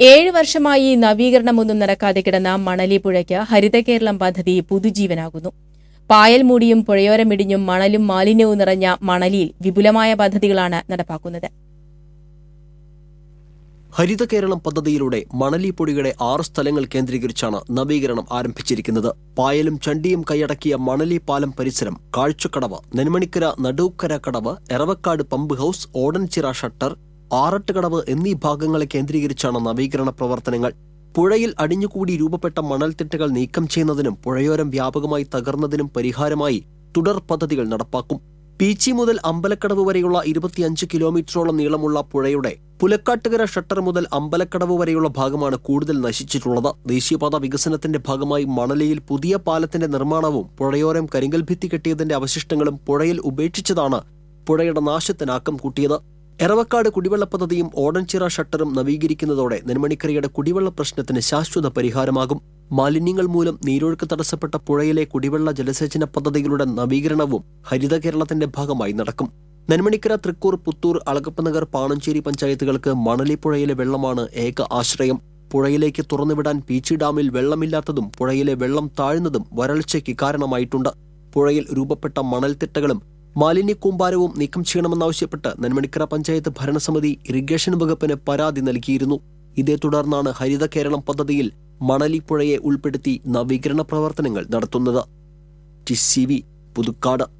ഏഴ് വർഷമായി നവീകരണമൊന്നും നടക്കാതെ കിടന്ന മണലി പുഴയ്ക്ക് ഹരിത കേരളം പദ്ധതി പുതുജീവനാകുന്നു. പായൽ മൂടിയും പുഴയോരമിടിഞ്ഞും മണലും മാലിന്യവും നിറഞ്ഞ മണലിയിൽ വിപുലമായ പദ്ധതികളാണ് നടപ്പാക്കുന്നത്. ഹരിത കേരളം പദ്ധതിയിലൂടെ മണലി പൊടിയുടെ ആറ് സ്ഥലങ്ങൾ കേന്ദ്രീകരിച്ചാണ് നവീകരണം ആരംഭിച്ചിരിക്കുന്നത്. പായലും ചണ്ടിയും കൈയടക്കിയ മണലി പാലം പരിസരം കാഴ്ചക്കടവ് നെന്മണിക്കര നടുക്കര കടവ് Eravakkad pump house Odanchira shutter Arattukadavu എന്നീ ഭാഗങ്ങളെ കേന്ദ്രീകരിച്ചാണ് നവീകരണ പ്രവർത്തനങ്ങൾ. പുഴയിൽ അടിഞ്ഞുകൂടി രൂപപ്പെട്ട മണൽത്തിട്ടകൾ നീക്കം ചെയ്യുന്നതിനും പുഴയോരം വ്യാപകമായി തകർന്നതിനും പരിഹാരമായി തുടർ പദ്ധതികൾ നടപ്പാക്കും. പീച്ചി മുതൽ അമ്പലക്കടവ് വരെയുള്ള ഇരുപത്തിയഞ്ച് കിലോമീറ്ററോളം നീളമുള്ള പുഴയുടെ പുലക്കാട്ടുകര ഷട്ടർ മുതൽ അമ്പലക്കടവ് വരെയുള്ള ഭാഗമാണ് കൂടുതൽ നശിച്ചിട്ടുള്ളത്. ദേശീയപാത വികസനത്തിന്റെ ഭാഗമായി മണലിയിൽ പുതിയ പാലത്തിന്റെ നിർമ്മാണവും പുഴയോരം കരിങ്കൽഭിത്തി കെട്ടിയതിന്റെ അവശിഷ്ടങ്ങളും പുഴയിൽ ഉപേക്ഷിച്ചതാണ് പുഴയുടെ നാശത്തിനാക്കം കൂട്ടിയത്. എറവക്കാട് കുടിവെള്ള പദ്ധതിയും ഓടൻചിറ ഷട്ടറും നവീകരിക്കുന്നതോടെ നെന്മണിക്കരയുടെ കുടിവെള്ള പ്രശ്നത്തിന് ശാശ്വത പരിഹാരമാകും. മാലിന്യങ്ങൾ മൂലം നീരൊഴുക്ക് തടസ്സപ്പെട്ട പുഴയിലെ കുടിവെള്ള ജലസേചന പദ്ധതികളുടെ നവീകരണവും ഹരിത കേരളത്തിന്റെ ഭാഗമായി നടക്കും. നെന്മണിക്കര തൃക്കൂർ പുത്തൂർ അളകപ്പനഗർ പാണഞ്ചേരി പഞ്ചായത്തുകൾക്ക് മണലിപ്പുഴയിലെ വെള്ളമാണ് ഏക ആശ്രയം. പുഴയിലേക്ക് തുറന്നുവിടാൻ പീച്ചി ഡാമിൽ വെള്ളമില്ലാത്തതും പുഴയിലെ വെള്ളം താഴ്ന്നതും വരൾച്ചയ്ക്ക് കാരണമായിട്ടുണ്ട്. പുഴയിൽ രൂപപ്പെട്ട മണൽത്തിട്ടകളും മാലിന്യ കൂമ്പാരവും നീക്കം ചെയ്യണമെന്നാവശ്യപ്പെട്ട് നെന്മണിക്കര പഞ്ചായത്ത് ഭരണസമിതി ഇറിഗേഷൻ വകുപ്പിന് പരാതി നൽകിയിരുന്നു. ഇതേ തുടർന്നാണ് ഹരിത കേരളം പദ്ധതിയിൽ മണലിപ്പുഴയെ ഉൾപ്പെടുത്തി നവീകരണ പ്രവർത്തനങ്ങൾ നടത്തുന്നത്. T C V Puthukkad.